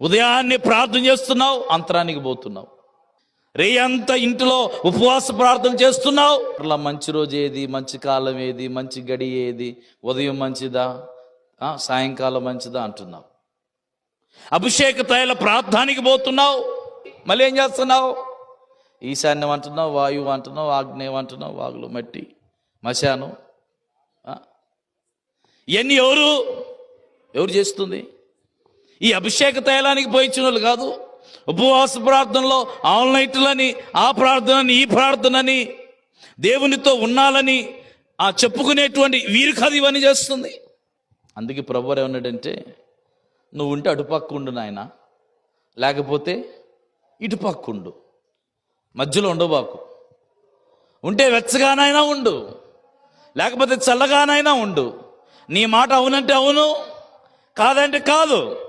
ఉదయాన్నే ప్రార్థన చేస్తున్నావు అంతరానికి పోతున్నావు. రేయంతా ఇంటిలో ఉపవాస ప్రార్థన చేస్తున్నావు. అట్లా మంచి రోజు ఏది మంచి కాలం ఏది మంచి గడి ఏది ఉదయం మంచిదా? సాయంకాలం మంచిదా అంటున్నావు. అభిషేక తైల ప్రార్థానికి పోతున్నావు. మళ్ళీ ఏం చేస్తున్నావు? ఈశాన్యం అంటున్నావు వాయువు అంటున్నావు ఆగ్నేయం అంటున్నావు వాగులు మట్టి మశానం. ఇవన్నీ ఎవరు? ఎవరు చేస్తుంది? ఈ అభిషేక తైలానికి పోయించిన వాళ్ళు కాదు. ఉపవాస ప్రార్థనలో ఆల్ నైట్లని ఆ ప్రార్థనని ఈ ప్రార్థనని దేవునితో ఉండాలని ఆ చెప్పుకునేటువంటి వీరు కాదు ఇవన్నీ చేస్తుంది. అందుకే ప్రభు ఏమన్నాడంటే నువ్వు ఉంటే అటుపక్కుండు నాయన. లేకపోతే ఇటుపక్కుండు మధ్యలో ఉండబాకు ఉంటే వెచ్చగానైనా ఉండు. లేకపోతే చల్లగానైనా ఉండు. నీ మాట అవునంటే అవును కాదంటే కాదు.